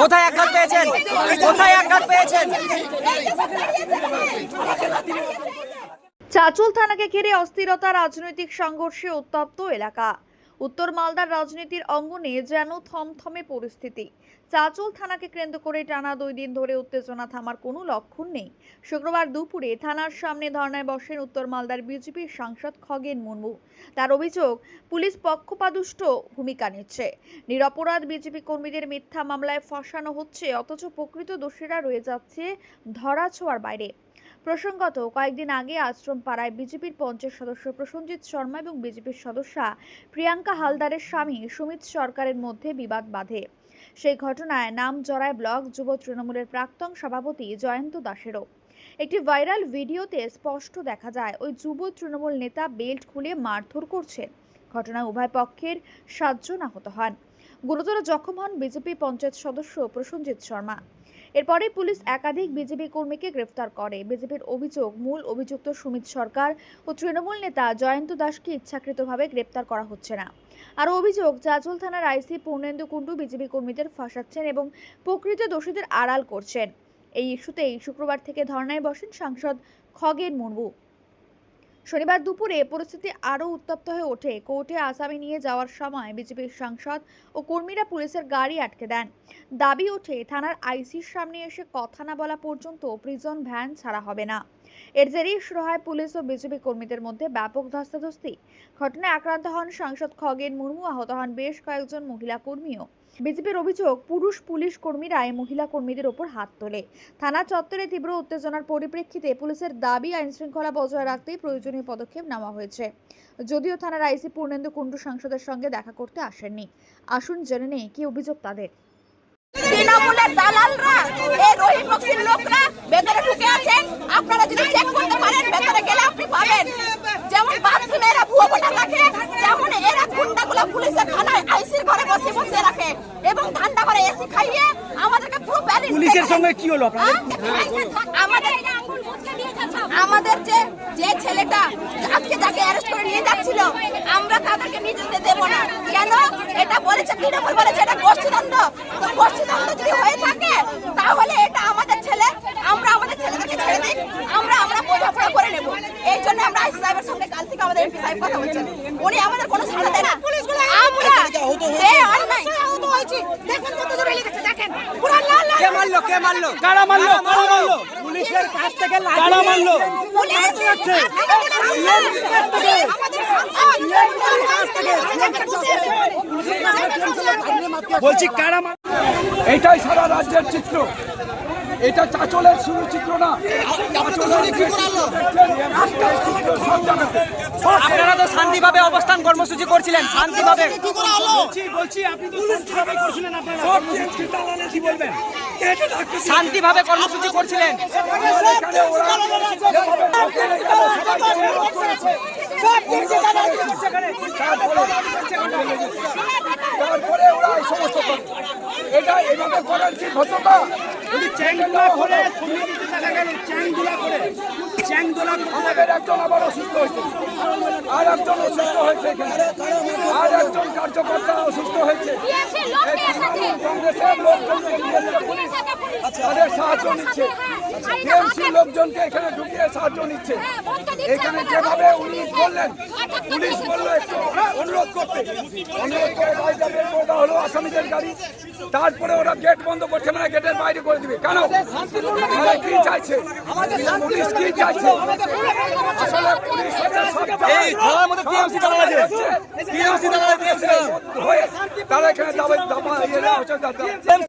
কোথায় আঘাত পেয়েছেন? কোথায় আঘাত পেয়েছেন? চাচল থানাকে ঘিরে অস্থিরতা রাজনৈতিক সংঘর্ষে উত্তপ্ত এলাকা। উত্তর মালদার রাজনীতির অঙ্গনে যেন থমথমে পরিস্থিতি। চাচল থানাকে কেন্দ্র করে টানা দুই দিন ধরে উত্তেজনা থামার কোনো লক্ষণ নেই। শুক্রবার দুপুরে থানার সামনে ধর্নায় বসেন উত্তর মালদার বিজেপির সাংসদ খগেন মুর্মু। তার অভিযোগ, পুলিশ পক্ষপাতুষ্ট ভূমিকা নিচ্ছে। নিরপরাধ বিজেপি কর্মীদের মিথ্যা মামলায় ফাঁসানো হচ্ছে, অথচ প্রকৃত দোষীরা রয়ে যাচ্ছে ধরা ছোঁয়ার বাইরে। প্রসঙ্গত, কয়েকদিন আগে আশ্রম পাড়ায় বিজেপির পঞ্চায়েত সদস্য প্রসঞ্জিৎ শর্মা এবং বিজেপির সদস্যা প্রিয়াঙ্কা হালদারের স্বামী সুমিত সরকারের মধ্যে বিবাদ বাধে। সেই ঘটনায় নাম জড়ায় ব্লক যুব তৃণমূলের প্রাক্তন সভাপতি জয়ন্ত দাসেরও। একটি ভাইরাল ভিডিওতে স্পষ্ট দেখা যায়, ওই যুব তৃণমূল নেতা বেল্ট খুলে মারধর করছেন ঘটনায় উভয় পক্ষের সাতজন আহত হন। গুরুতর জখম হন বিজেপি পঞ্চায়েত সদস্য প্রসঞ্জিৎ শর্মা। এরপরে পুলিশ একাধিক বিজেপি কর্মীকে গ্রেফতার করে। বিজেপির অভিযোগ, মূল অভিযুক্ত সুমিত সরকার ও তৃণমূল নেতা জয়ন্ত দাসকে ইচ্ছাকৃতভাবে গ্রেপ্তার করা হচ্ছে না। আর অভিযোগ চাচল থানার আইসি পূর্ণেন্দু কুণ্ডু বিজেপি কর্মীদের ফাঁসাচ্ছেন এবং প্রকৃত দোষীদের আড়াল করছেন। এই ইস্যুতেই শুক্রবার থেকে ধর্নায় বসেন সাংসদ খগেন মুর্মু। শনিবার দুপুরে পরিস্থিতি আরও উত্তপ্ত হয়ে ওঠে। কোর্টে আসামি নিয়ে যাওয়ার সময় বিজেপির সাংসদ ও কর্মীরা পুলিশের গাড়ি আটকে দেন। দাবি ওঠে, থানার আইসির সামনে এসে কথা না বলা পর্যন্ত প্রিজন ভ্যান ছাড়া হবে না। এর জেরেই শুরু হয় পুলিশ ও বিজেপি কর্মীদের মধ্যে ব্যাপক ধস্তাধস্তি। ঘটনায় আক্রান্ত হন সাংসদ খগেন মুর্মু, আহত হন বেশ কয়েকজন মহিলা কর্মীও। বিজেপির অভিযোগ, পুরুষ পুলিশ কর্মীরাই মহিলা কর্মীদের ওপর হাত তোলে। থানা চত্বরে তীব্র উত্তেজনার পরিপ্রেক্ষিতে পুলিশের দাবি আইন শৃঙ্খলা বজায় রাখতেই প্রয়োজনীয় পদক্ষেপ নেওয়া হয়েছে। যদিও থানার আইসি পূর্ণেন্দু কুণ্ডু সাংসদের সঙ্গে দেখা করতে আসেননি। আসুন জেনে নেই কি অভিযোগ তাদের। তৃণমূলের দালালরা, এই রহিম বক্সির লোকরা ভেতরে ঢুকে আছেন আপনারা যদি চেক করতে পারেন, ভেতরে গেলে আপনি পাবেন। যেমন বাথরুমে এরা ভুয়ো ভোটার রাখে, তেমন এরা গুন্ডাগুলো পুলিশের থানায় আইসির ঘরে বসে বসে রাখে। এবং ঠান্ডা এসি খাইয়ে আমাদেরকে পুরো ব্যালেন্স পুলিশের সঙ্গে কি হলো আপনাদের? আমাদের আমাদের যে যে ছেলেটা আজকে যাকে অ্যারেস্ট করে নিয়ে যাচ্ছিল আমরা তাদেরকে নিয়ে যেতে দেবো না। কেন? এটা বলেছে তৃণমূল বলেছে এটা গোষ্ঠীদ্বন্দ্ব। তো গোষ্ঠীদ্বন্দ্ব যদি হয়ে থাকে তাহলে এটা আমাদের ছেলে আমরা আমাদের ছেলেদেরকে ছেড়ে দিই আমরা আমরা বোঝাপড়া করে নেব। এই জন্য আমরা আইসি সাহেবের সঙ্গে কাল থেকে আমাদের এমপি সাহেব কথা বলছেন উনি আমাদের কোনো সাড়া দেয় না। আমরা এই অন্যায় দেখেন কত কে মারলো কে মারলো? কারা মারলো? কারা মারলো? পুলিশের কাছ থেকে কারা মারলো? বলছি কারা মা- সারা রাজ্যের চিত্র। এটা চাচলের শুরু চিত্র না। আপনারা তো শান্তিভাবে অবস্থান কর্মসূচি করছিলেন শান্তিভাবে। শান্তিভাবে কর্মসূচি করছিলেন। তারপরে ওরা এই সমস্ত এটা এভাবে করার কি হতো না যদি চ্যাংদোলা করে আমাদের একজন আবার অসুস্থ হয়েছে। আর একজন অসুস্থ হয়েছে আর একজন কার্যকর্তা অসুস্থ হয়েছে। কংগ্রেসের লোকজন তাদের সাহায্য নিচ্ছে। টিএমসি লোকজনকে এখানে ঢুকিয়ে সাহায্য নিচ্ছে। এখানে যেভাবে উনি বললেন পুলিশ বলল একটু অনুরোধ করতে অনুরোধ করে গাড়িটা বের করে দেওয়া হলো আসামিদের গাড়ি তারপরে ওরা গেট বন্ধ করছে মানে গেটের বাইরে করে দিবে। কেন? তারা কি চাইছে? পুলিশ কি চাইছে? আসলে পুলিশ। হয়ে তারা এখানে দাবা ইয়ে হচ্ছে